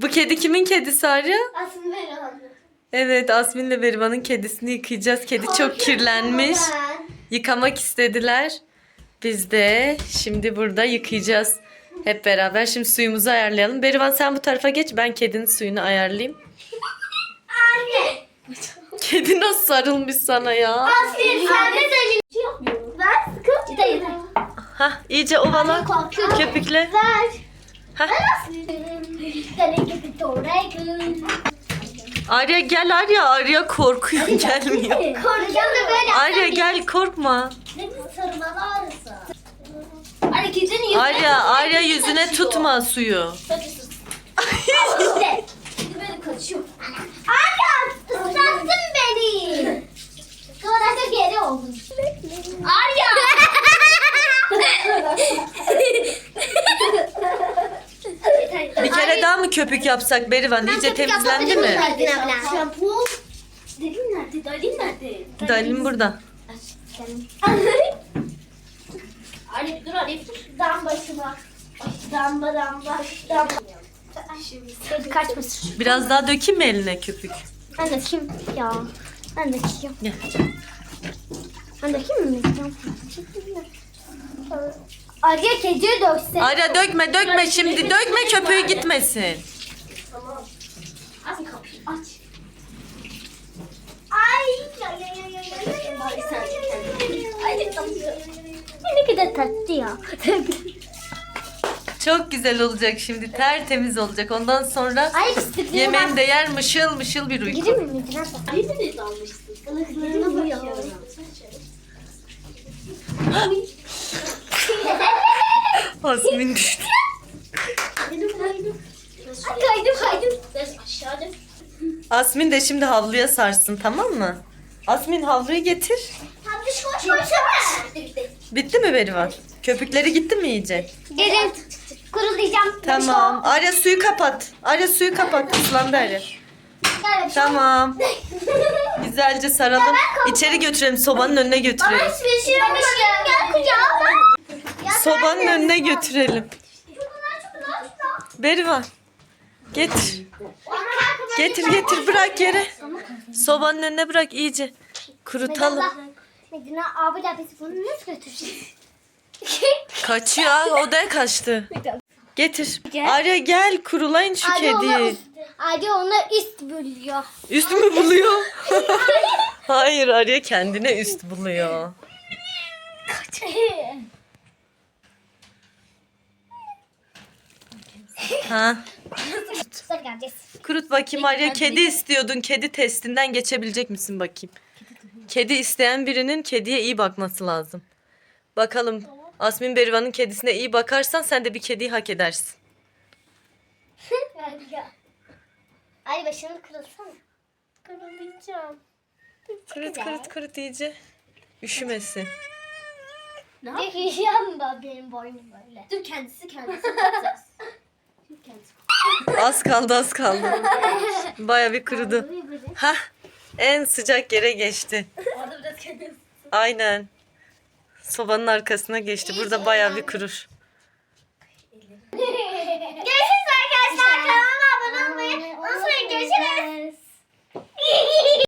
Bu kedi kimin kedisi Arya? Aslında ben anladım. Evet Asmin'le Berivan'ın kedisini yıkayacağız. Kedi çok kirlenmiş. Ben. Yıkamak istediler. Biz de şimdi burada yıkayacağız. Hep beraber. Şimdi suyumuzu ayarlayalım. Berivan sen bu tarafa geç. Ben kedinin suyunu ayarlayayım. Anne. Kedi nasıl sarılmış sana ya? Aferin sen de söyle. Şey yapmıyorum. Ver sıkı. Yeter yeter. Hah iyice ovala. Köpükle. Ver. Hah. Doğrayın. Arya gel Arya. Arya korkuyor gelmiyor. Korkuyorum da böyle. Arya gel korkma. Ne bu sarımalı ağrısı. Hareketin yüzüne. Arya Arya yüzüne tutma suyu. İşte. Şimdi böyle kaçıyor. Arya ıslattın beni. Da geri oldun. Arya. Bir kere daha mı köpük yapsak Berivan? İyice temizlendi mi? Şampuan. Dalin nerede? Dalin nerede? Dalim burada. Arif dur Arif. Dam başıma. Damba damba damba. Kaçmasın. Biraz daha dökeyim mi eline köpük? Ben de kim ya? Ben de kim? Gel. Ben de kim mi? Arya kedi dökse. Arya dökme dökme şimdi. Dökme köpüğü gitmesin. Tamam. Kapıyı aç. Ay ya ya ya ya ya ya ya Ne kadar tatlı ya. Çok güzel olacak şimdi. Tertemiz olacak. Ondan sonra Ay pislikleri yemeğini de yer mışıl mışıl bir uyku. Girir mi Medine abla? Hepiniz almışsınız. Ilıklarını boyuyorum. Asmin düştü. Ay kaydım kaydım. Biraz aşağıda. Asmin de şimdi havluya sarsın tamam mı? Asmin havluyu getir. Tatlış koş koşsana. Bitti mi Berivan? Köpükleri gitti mi iyice? Gelin. Kurulayacağım. Tamam. Arya suyu kapat. Arya suyu kapat. Islandı Arya. Tamam. Güzelce saralım. İçeri götürelim. Sobanın önüne götürelim. Pişirmişim. Gel kucağıma. Sobanın önüne götürelim. Berivan. Getir. Getir getir bırak yere. Sobanın önüne bırak iyice. Kurutalım. Medine abiyle biz bunu nasıl götüreceğiz? Kaçıyor. Odaya kaçtı. Getir. Arya gel kurulayın şu kediyi. Adi ona üst bölüyor. Üst mü buluyor? Hayır Arya kendine üst buluyor. Ha. Geleceğiz. Kurut bakayım Arya kedi istiyordun. Kedi testinden geçebilecek misin bakayım? Kedi isteyen birinin kediye iyi bakması lazım. Bakalım. Asmin Berivan'ın kedisine iyi bakarsan sen de bir kediyi hak edersin. Ay başını kırılsana. Kırılacağım. Kırıt kırıt kırıt iyice. Üşümesin. Ne da benim boynum böyle? Dur kendisi kendisi. Az kaldı az kaldı. Baya bir kurudu. Hah. En sıcak yere geçti. Aynen. Sobanın arkasına geçti. Burada baya bir kurur. Gel.